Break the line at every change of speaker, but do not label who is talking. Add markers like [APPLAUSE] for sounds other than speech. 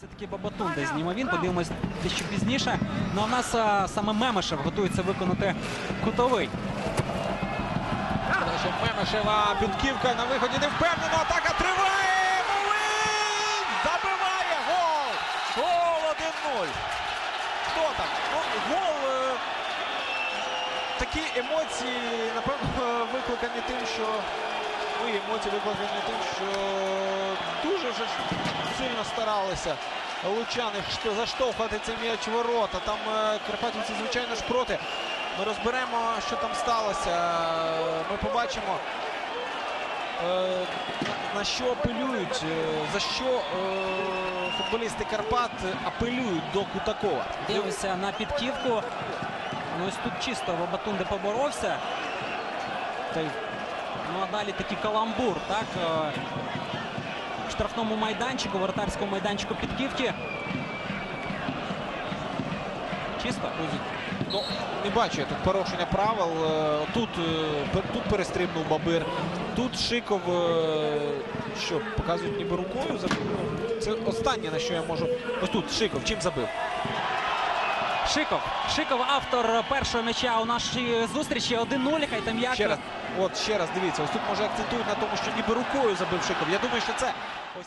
Все-таки Бабатун десь зніме він, подивимось дещо пізніше. Ну а в нас саме Мемешев готується виконати кутовий.
Подача Мемешева, Підківка на виході не впевнено, атака триває! Мулин! Забиває гол! Гол 1-0. Хто там? Ну, гол. е, Такі емоції, напевно, [LAUGHS] викликані тим, що. Ну, емоції викликані тим, що дуже сильно старалися лучани шт- заштовхувати цей м'яч ворота. Там е, Карпатівці, звичайно ж, проти. Ми розберемо, що там сталося. Ми побачимо, е, на що апелюють, е, за що футболісти Карпат апелюють до Кутакова.
Дивимося на підківку. Ну ось тут чисто Бабатун де поборовся. Ну а далі такий каламбур, так? Штрафному майданчику, воротарському майданчику підківки. Чисто?
Ну, не бачу я тут порушення правил. Е, Тут, е, тут перестрибнув Бабир. Тут Шиков, е, що показують ніби рукою забив. Ну, Це останнє, на що я можу. Ось тут Шиков. Чим забив?
Шиков. Шиков автор першого м'яча у нашій зустрічі. 1-0. Хай там як.
Ще раз, от ще раз дивіться. Ось тут може акцентують на тому, що ніби рукою забив Шиков. Я думаю, що це ось.